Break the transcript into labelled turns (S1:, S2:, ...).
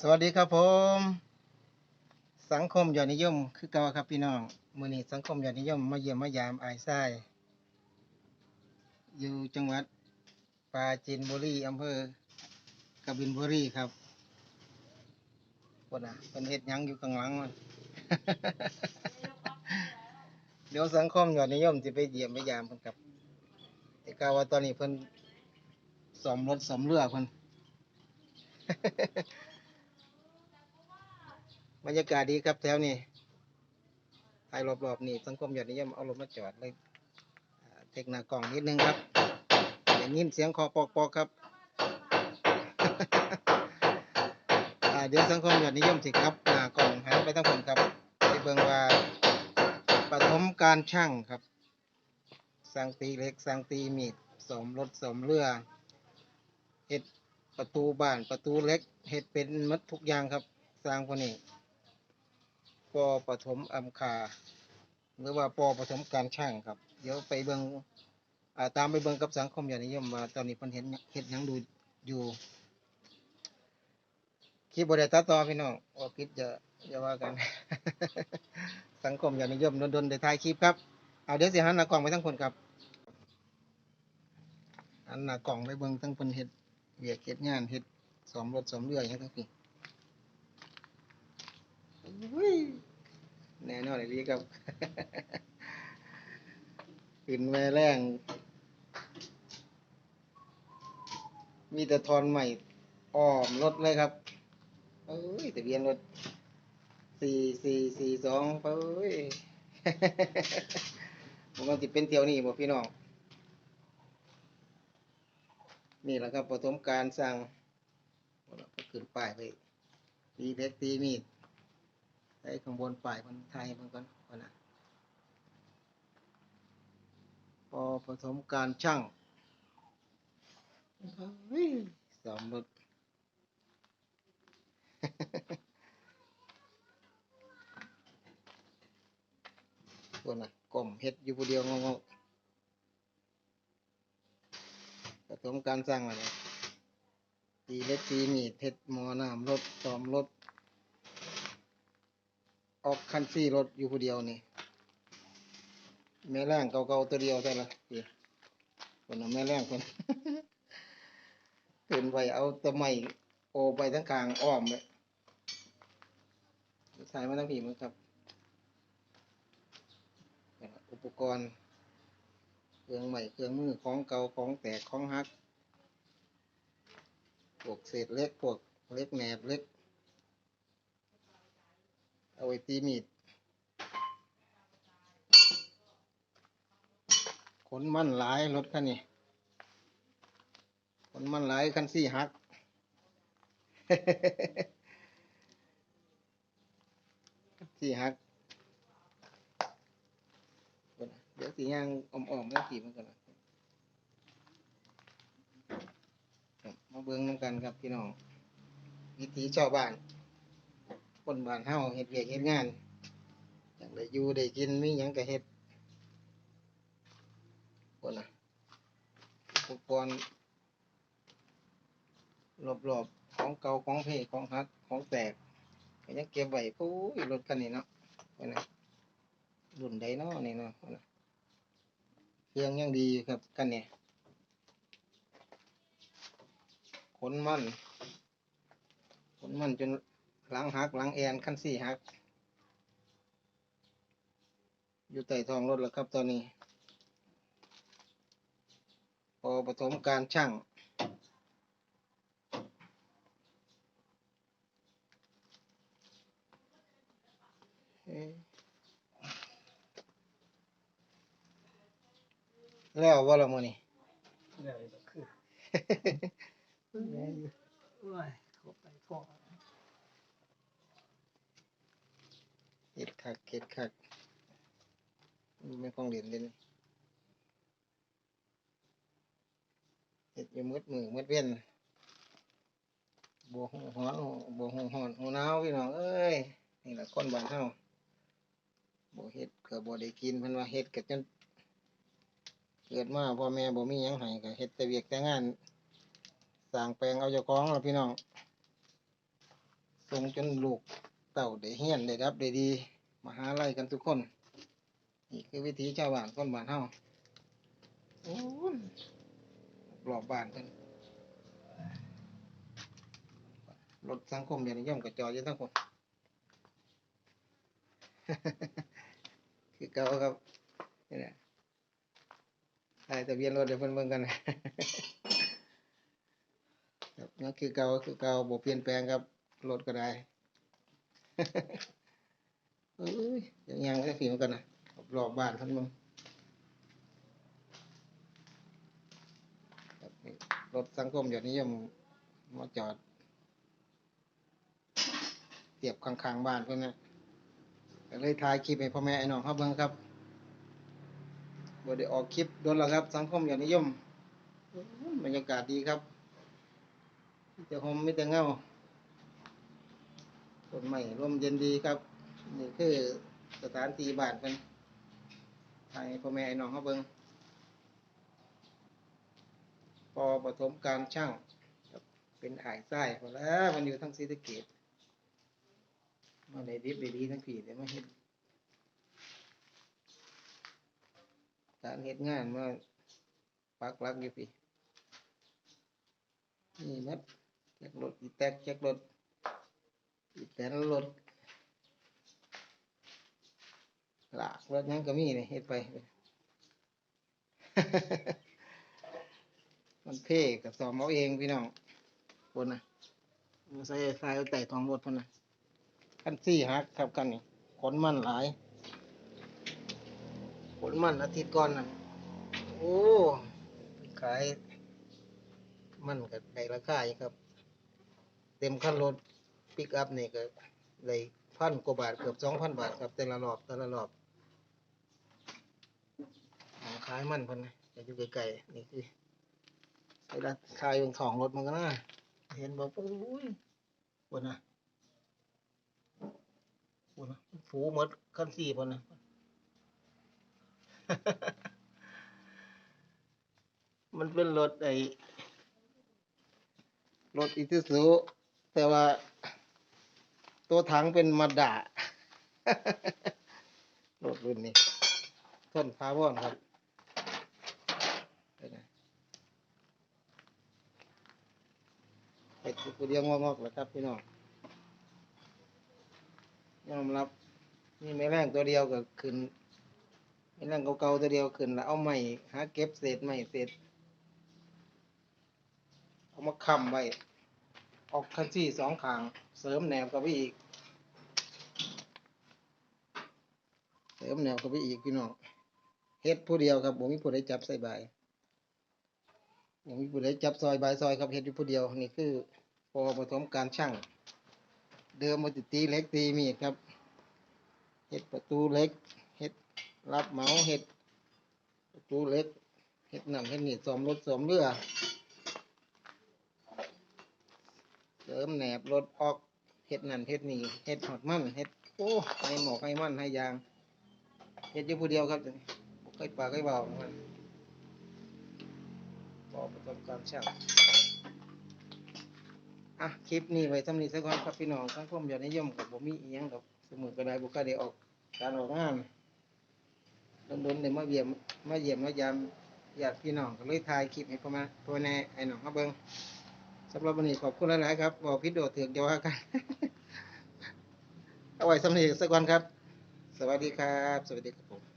S1: สวัสดีครับผม สังคมยอดนิยมคือเก่าครับพี่น้องมื้อนี้สังคมยอดนิยมมาเยี่ยมมายามไอายทรายอยู่จังหวัดปราจีนบุรีอำเภอกบินบุรีครับคนน่ะเป็นเฮ็ดยังอยู่ข้างหลังมันเดี๋ยวสังคมยอดนิยมสิไปเยี่ยมไปยามเพิ่นครับแต่กล่าวว่าตอนนี้เพิ่นซ่อมรถซ่อมเรือเพิ่น บรรยากาศดีครับแถวนี้ถ่ายรอบๆนี่สังคมยอดนิยมเอารถมาจอดเลยเทคหน้ากล่องนิดนึงครับได้ยินเสียงคอปอกๆครับเดี๋ยวสังคมยอดนิยมสิครับหน้ากล่องหันไปทั้งผมครับไปเบิ่งว่าปฐมการช่างครับสร้างตีเล็กสร้างตีมีดสมรถสมเรือเฮ็ดประตูบ้านประตูเล็กเฮ็ดเป็นหมดทุกอย่างครับ สร้างคนนี้ ปอปฐมอำคา หรือว่าปอปฐมการช่างครับ เดี๋ยวไปเบิงตามไปเบิงกับสังคมยอดนิยมว่าตอนนี้เพิ่นเห็นเฮ็ดยังดูอยู่คลิปบ่ได้ตัดต่อพี่น้องว่าผิดจะอย่าว่ากัน สังคมยอดนิยมโดนๆได้ถ่ายคลิปครับเอาเดี๋ยวสิหันหน้ากล้องไปทั้งคนครับหันหน้ากล้องไปเบิงทั้งเพิ่นเฮ็ดเวียกเฮ็ดงานเฮ็ดสมรถสมเรือหยังทั้งนี้อุ้ย แน่นอนเลยดีครับขึ้นแม่แรงมีแต่ทอนใหม่อ้อมรถเลยครับเอ้ยทะเบียนรถสี่สี่สี่สองเอ้ยผมว่าสิเป็นเที่ยวนี้บ่พี่น้องนี่แหละครับปฐมการสั่งเราก็ขึ้นป้ายไปตีเล็กตีมีด ไอ้ข้างบนฝ่ายมันไทยมันก่อนก่อนนะพอผสมการช่างสามรถตัวน่ะกลมเฮ็ดอยู่ผู้เดียวงงผสมการสร้างอะไรตีเล็กตีมีดเฮ็ดมอน้ำรถซ้อมรถ ออกคันซี่รถอยู่ผู้เดียวนี่แม่แรงเก่าๆตัวเดียวใช่ละพี่คนน่ะแม่แรงคนขึ้นไปเอาตะไมโอไปทั้งกลางอ้อมเลยใส่มาทั้งผีมันครับ อุปกรณ์เครื่องใหม่เครื่องมือของเก่าของแตกของหักพวกเศษเล็กพวกเล็กแหนบเล็ก เอาไว้ตีมีดขนมันหลายรถคันนี้ขนมันหลายคันสี่หักสี่หักเดี๋ยวนะเดี๋ยวสีย่างอ่อมๆแล้วสีมันกันนมาเบิ้งน้ำกันครับพี่น้องวิถีชาวบ้าน คนบ้านเฮาเฮ็ดเวียกเฮ็ดงานอยากได้อยู่ได้กินมีหยังก็เฮ็ดคนน่ะอุปกรณ์รอบๆของเก่าของเพของหักของแตกก็ยังเก็บไว้ปู้ยรถคันนี้เนาะคนน่ะรุ่นใดเนาะนี่เนาะพุ่นน่ะเครื่องยังดีอยู่ครับคันเนี้ขนมันขนมันจน หลังหักหลังแอนขั้นสี่หัก อยู่ใต้ท้องรถแล้วครับตอนนี้ พอปฐมการช่างเอ๊ะแล้วว่าละมื้อนี้
S2: ได้ก็คือโอ้ยเข้าไปพ่อ
S1: เฮ็ดคักเฮ็ดคักมันไม่ของเด่นเลยนเฮ็ดอยู่มืดมือมืดเว้นบัวหูฮ้อนบัวหูฮ้อนหูหนาวพี่น้องเอ้ยนี่แหละคนบ้านเฮาบ่เฮ็ดก็บ่ได้กินเพิ่นว่าเฮ็ดก็จนเกิดมาพ่อแม่บ่มีหยังให้ก็เฮ็ดแต่เวียกแต่งานสร้างแปลงเอาเจ้าของล่ะพี่น้องส่งจนลูก เต่าได้เฮียนได้รับได้ดีมาหาลัยกันทุกคน นี่คือวิถีชาวบ้านคนบ้านเฮาโอ้ยรอบบ้านเพิ่นรถสังคมเดี๋ยวนี้ย่อมกระจอยทั้งคนคือเก่าครับนี่แหละถ่ายทะเบียนรถเดี๋ยวเพิ่นเบิ่งกันครับนั่นคือเก่าคือเก่าบ่เปลี่ยนแปลงครับรถก็ได้ เอ้ยยังยังได้ฝีมือกันนะรอบบ้านเพิ่นเบิ่งรถสังคมเดี๋ยวนี้ยมมาจอดเทียบข้างๆบ้านเพิ่นนะก็เลยถ่ายคลิปให้พ่อแม่ไอ้น้องเขาเบิ่งครับบได้ออกคลิปโดนแล้วครับ สังคมอย่างนิยมบรรยากาศดีครับมีแต่หมมีแต่เงา ต้นไม้ร่มเย็นดีครับนี่คือสถานที่บ้านเพิ่นให้พ่อแม่ไอ้น้องเขาเบิ่งปอปฐมการช่างเป็นอ่ายไส้พอแล้วมันอยู่ทั้งศรีสะเกษมาได้ดิบด้ดีทั้งผีแต่มาเฮ็ดการเฮ็ดงานมาปักลักอยู่พี่นี่มัดแจ็ครถอีแตกแจ็ครถ แตนรถลากรถยังก็มีนี่เฮ็ดไป มันเพ่กับสอมเอาเองพี่น้องคนนะมาใส่ทรายเอาไต่ทองรถพนนะคันซี่ฮักครับกันนี่ขนมันหลายขนมันอาทิตย์ก่อนนะโอ้ขายมันก็ได้ราคาอยู่ครับ เต็มคันรถ ปิกอัพนี่ก็เลยพันกว่าบาทเกือบสองพันบาทครับแต่ละรอบแต่ละรอบของขายมันเพิ่นนะอยู่ไกลๆนี่คือเวลาขายของของรถมันก็น่าเห็นบอกโอ้ยปวดนะปวดนะฟูหมดคันสี่ปนนะมันเป็นรถไอ้รถอิซูซุแต่ว่า ตัวถังเป็นมาดารถรุ่นนี้ทนพาวอนครับไปนะเป็ดตัวเดียวงอกๆแล้วครับพี่น้องยอมรับนี่ไม่แรงตัวเดียวก็ขึ้นไม่แรงเก่าๆตัวเดียวขึ้น แล้วเอาใหม่หาเก็บเศษใหม่เศษเอามาค้ำไว้ ออกคันซี่สองขางเสริมแนวกับไปอีก เสริมแนวกับไปอีกพี่น้องเฮ็ดผู้เดียวครับผมมีผู้ใดจับใส่ใบผมมีผู้ใดจับซอยใบซอยครับเฮ็ดอยู่ผู้เดียวนี่คือพอผสมการช่างเดิมมาติตีเล็กตีมีครับเฮ็ดประตูเล็กเฮ็ดรับเหมาเฮ็ดประตูเล็กเฮ็ดนั่นเฮ็ดนี่สอมรถสอมเรือ เสริมแหนบรถออกเฮ็ดนั่นเฮ็ดนี่เฮ็ดหอดมันเฮ็ดโอ้ให้หมอกให้มันให้ยางเฮ็ดอยู่ผู้เดียวครับบ่เคยปากเคยเบามันพอประสบการณ์ช่างอะคลิปนี้ไว้ทำนี้ซะก่อนครับพี่น้องสังคมยอดนิยมกับบ่มีเอียงดอกสมุนก็ได้บ่กล้าได้ออกการออกงานโดนๆได้มาเยี่ยมมาเยี่ยมมายามญาติพี่น้องก็เลยถ่ายคลิปให้พ่อมาพ่อแน่ไอ้น้องมาเบิ่งำหรับวันนี้ขอบคุณหลายๆครับบอกพิษโดดเถือกเดียวว่ากัน เอาไว้สำเร็จสักวันครับ สวัสดีครับ สวัสดีครับผม